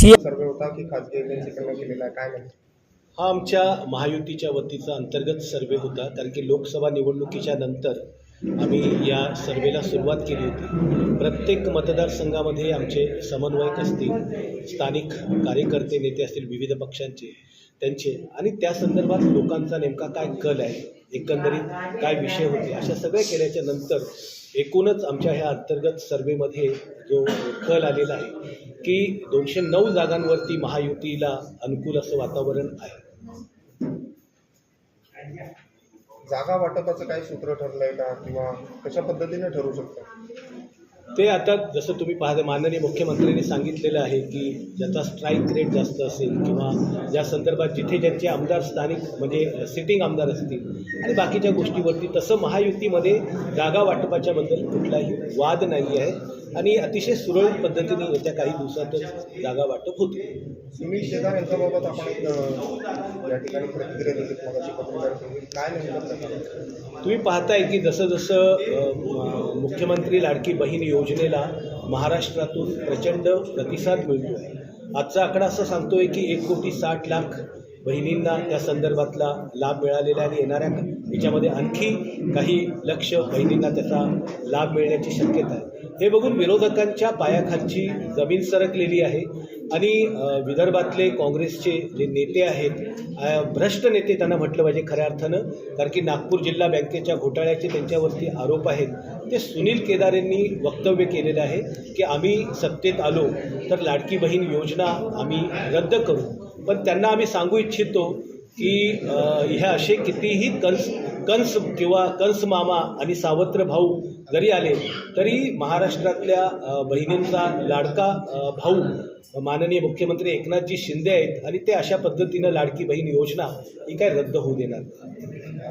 C सर्वे होता की खाजगी एजन्सीकडनं केलेला आहे काय माहिती? हा आमच्या महायुतीच्या वतीचा अंतर्गत सर्वे होता कारण की लोकसभा निवडणुकीच्या नंतर आम्ही या सर्वेला सुरुवात केली होती. प्रत्येक मतदारसंघामध्ये आमचे समन्वयक असतील स्थानिक कार्यकर्ते नेते असतील विविध पक्षांचे त्यांचे. आणि त्या संदर्भात लोकांचा नेमका काय कल आहे एकंदरीत काय विषय होते अशा सगळ्या केल्याच्यानंतर एकूणच आमच्या ह्या अंतर्गत सर्वेमध्ये जो कल आलेला आहे की दोनशे नऊ जागांवरती महायुतीला अनुकूल असं वातावरण आहे. जागा वाटपाचं काही सूत्र ठरलंय का? किंवा कशा पद्धतीने ठरू शकतं? ते आता जसं तुम्ही पाहता माननीय मुख्यमंत्र्यांनी सांगितलेलं आहे की ज्याचा स्ट्राईक रेट जास्त असेल किंवा या संदर्भात जिथे ज्यांचे आमदार स्थानिक म्हणजे सिटिंग आमदार असतील आणि बाकीच्या गोष्टीवरती तसं महायुतीमध्ये जागा वाटपाच्याबद्दल कुठलाही वाद नाही आहे आणि अतिशय सुरळीत पद्धतीने येत्या काही दिवसातच जागा वाटप होते सुनील शेजार यांच्याबाबत आपण या ठिकाणी प्रतिक्रिया दिली. काय? तुम्ही पाहताय की जसं जसं मुख्यमंत्री लाडकी बहीण योजनेला महाराष्ट्रातून प्रचंड प्रतिसाद मिळतो आहे आजचा आकडा असं सांगतोय की एक कोटी साठ लाख बहिणींना त्या संदर्भातला लाभ मिळालेला आणि येणाऱ्या याच्यामध्ये आणखी काही लक्ष बहिणींना त्याचा लाभ मिळण्याची शक्यता आहे हे बघून विरोधकांच्या पायाखालची जमीन सरकलेली आहे. आणि विदर्भातले काँग्रेसचे जे नेते आहेत भ्रष्ट नेते त्यांना म्हटलं पाहिजे खऱ्या अर्थानं. कारण की नागपूर जिल्हा बँकेच्या घोटाळ्याचे त्यांच्यावरती आरोप आहेत. ते सुनील केदारेंनी वक्तव्य केलेलं आहे की आम्ही सत्तेत आलो तर लाडकी बहीण योजना आम्ही रद्द करू. पण त्यांना आम्ही सांगू इच्छितो की हे असे कितीही कंस कंस किंवा कंस मामा आणि सावत्र भाऊ जरी आले तरी महाराष्ट्रातल्या बहिणींचा लाडका भाऊ माननीय मुख्यमंत्री एकनाथजी शिंदे आहेत आणि ते अशा पद्धतीनं लाडकी बहीण योजना ही काय रद्द होऊ देणार?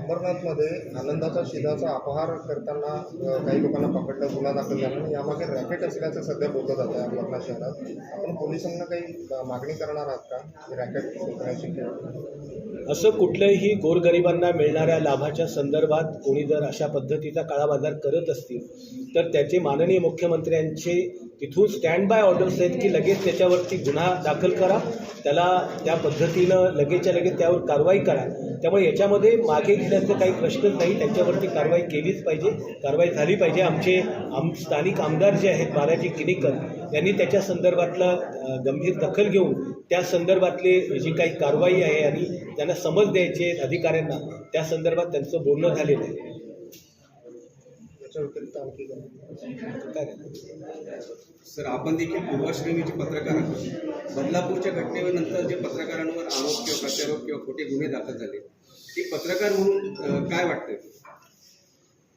अंबरनाथमध्ये आनंदाचा शिधाचा अपहार करताना काही लोकांना पकडलं गुन्हा दाखल झाला आणि यामागे रॅकेट असल्याचं सध्या बोललं जात आहे अंबरनाथ शहरात. आपण पोलिसांना काही मागणी करणार आहात का? रॅकेट शोधण्याची किंवा असं कुठल्याही गोरगरिबांना मिळणाऱ्या लाभाच्या संदर्भात कोणी जर अशा पद्धतीचा काळाबाजार करत असतील तर त्याचे माननीय मुख्यमंत्र्यांचे तिथून स्टँड बाय ऑर्डर्स आहेत की लगेच त्याच्यावरती गुन्हा दाखल करा. त्याला त्या पद्धतीनं लगेचच्या लगेच त्यावर कारवाई करा. त्यामुळे याच्यामध्ये मागे घेण्याचे काही प्रश्नच नाही. त्यांच्यावरती कारवाई केलीच पाहिजे. कारवाई झाली पाहिजे. आमचे आम स्थानिक आमदार जे आहेत बालाजी किनीकर यांनी त्याच्या संदर्भातला गंभीर दखल घेऊन त्या संदर्भातले जी काही कारवाई आहे आणि त्यांना समज द्यायची अधिकाऱ्यांना त्या संदर्भात त्यांचं बोलणं झालेलं आहे. सर आपण देखील पूर्वश्रेणीचे पत्रकार आहोत. बदलापूरच्या घटनेनंतर जे पत्रकारांवर आरोप किंवा प्रत्यारोप किंवा खोटे गुन्हे दाखल झाले ते पत्रकार म्हणून काय वाटतंय?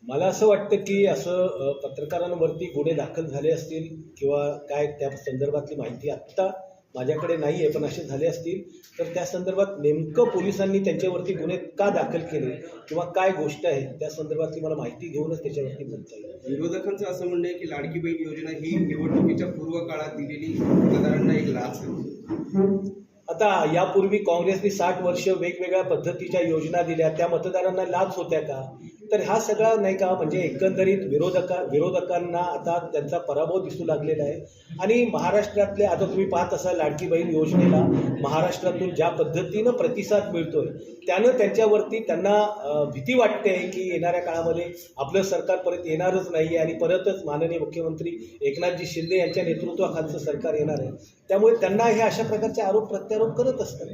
मला असं वाटतं की असं पत्रकारांवरती गुन्हे दाखल झाले असतील किंवा काय त्या संदर्भातली माहिती आत्ता माझ्याकडे नाही आहे पण असे झाले असतील तर त्या संदर्भात नेमकं पोलिसांनी त्यांच्यावरती गुन्हे का दाखल केले किंवा काय गोष्ट आहे त्या संदर्भातली मला माहिती घेऊनच त्याच्यावरती बोलता येईल. विरोधकांचं असं म्हणणं आहे की लाडकी बहीण योजना ही निवडणुकीच्या पूर्व काळात दिलेली मतदारांना एक लाच आहे. आता यापूर्वी काँग्रेसने साठ वर्ष वेगवेगळ्या पद्धतीच्या योजना दिल्या त्या मतदारांना लाभ होत्या का? तर हा सगळा नाही का म्हणजे एकंदरीत विरोधका विरोधकांना आता त्यांचा पराभव दिसू लागलेला आहे. आणि महाराष्ट्रातले आता तुम्ही पाहत असाल लाडकी बहीण योजनेला महाराष्ट्रातून ज्या पद्धतीनं प्रतिसाद मिळतोय त्यानं त्यांच्यावरती त्यांना भीती वाटते की येणाऱ्या काळामध्ये आपलं सरकार परत येणारच नाही आणि परतच माननीय मुख्यमंत्री एकनाथजी शिंदे यांच्या नेतृत्वाखालचं सरकार येणार आहे. त्यामुळे त्यांना हे अशा प्रकारचे आरोप प्रत्यारोप करत असतात.